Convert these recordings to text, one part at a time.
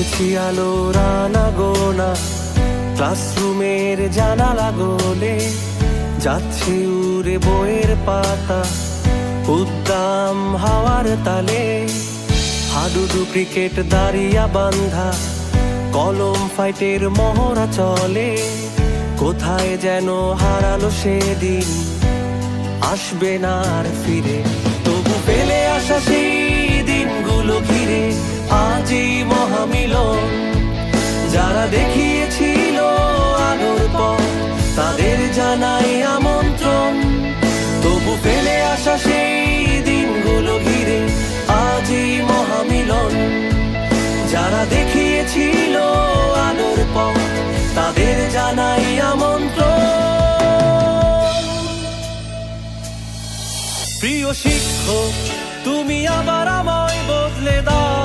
দেখেছি আলো রানা গোনা। ক্লাসরুমের জানালা গোলে যাচ্ছে উড়ে বইয়ের পাতা। উদ্দাম হাওয়ার তালে হাডুডু ক্রিকেট দাঁড়িয়া বান্ধা। কলম ফাইটের মহড়া চলে, কোথায় যেন হারালো সেদিন। আসবে না আর ফিরে, তবু পেলে আসা সেই দিনগুলো ঘিরে। আজই মহামিলন। যারা দেখিয়েছিল আলোর পথ, তাদের জানাই আমন্ত্রণ। তবু ফেলে আসা সেই দিনগুলো ঘিরে আজই মহামিলন। যারা দেখিয়েছিল আলোর পথ, তাদের জানাই আমন্ত্রণ। প্রিয় শিক্ষক, তুমি আবার আমায় বদলে দাও।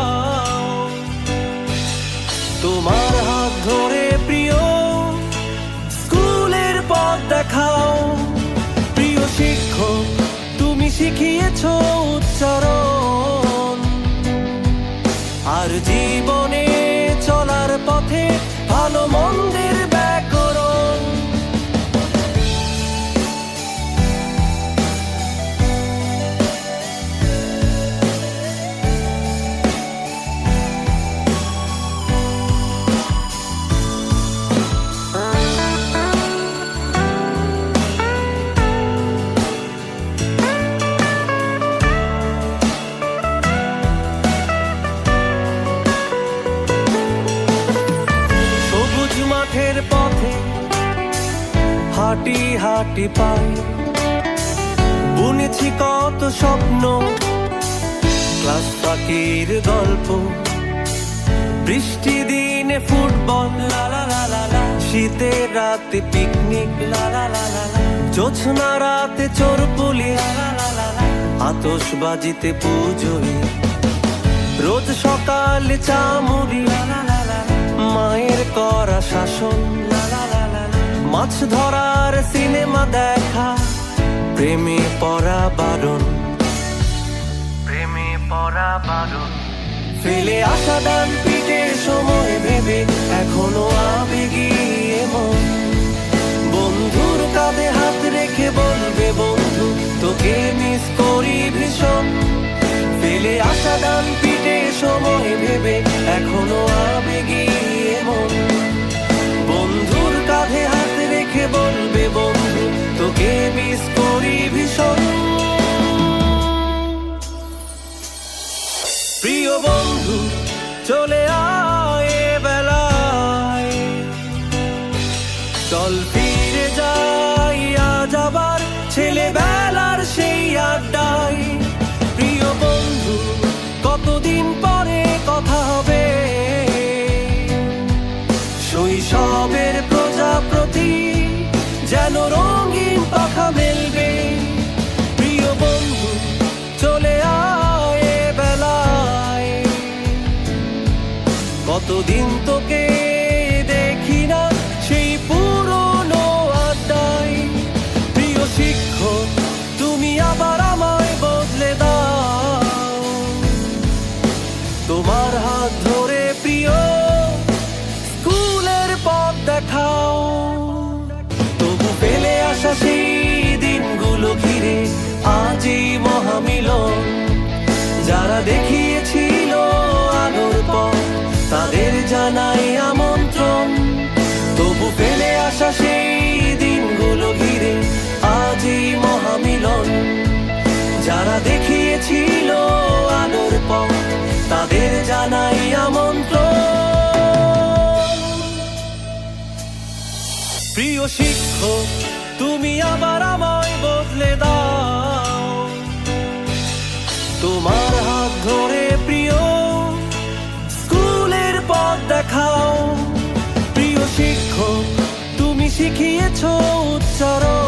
저 옷자로 হাঁটি হাঁটি পাই বুনেছি কত স্বপ্ন ক্লাস ফাঁকির গল্প বৃষ্টি দিনে ফুটবল লা লা লা লা লা শীতের রাতে পিকনিক লা লা লা লা লা জোছনা রাতে চোর পুলিশ লা লা লা লা পুজোয় রোজ সকালে চামুড়ি মায়ের করা শাসন মাছ ধরার সিনেমা দেখা। প্রেমে পড়া বারণ। প্রেমে পড়া বারণ। ফেলে আসা ডান পিঠে সময় ভেবে এখনও আবেগী মন বন্ধুর কাঁধে হাত রেখে বলবে, বন্ধু, তোকে মিস করি ভীষণ। ফেলে আসা ডান পিঠে সময় ভেবে এখনও আবেগী মন চলে আয় বেলায়। চল ফিরে যাই আজ ছেলেবেলার সেই আড্ডায়। প্রিয় বন্ধু, কতদিন পরে কথা হবে? শৈশবের প্রজাপতি যেন রঙিন পাখা কতদিন তোকে দেখি না, সেই পুরনো আড্ডায়। প্রিয় শিক্ষক, তুমি আবার আমায় বদলে দাও। তোমার হাত ধরে প্রিয় স্কুলের পথ দেখাও। তবু ফেলে আসা সেই দিনগুলো ঘিরে আজই মহামিলন। যারা দেখিয়েছিল আসা সেই দিনগুলো ঘিরে আজই মহামিলন। যারা দেখিয়েছিল আলোর পথ, তাদের জানাই আমন্ত্রণ। প্রিয় শিক্ষক, তুমি আবার আমায় বদলে দাও। তোমার হাত ধরে দেখাও প্রিয় শিক্ষক তুমি শিখিয়েছ উচ্চারণ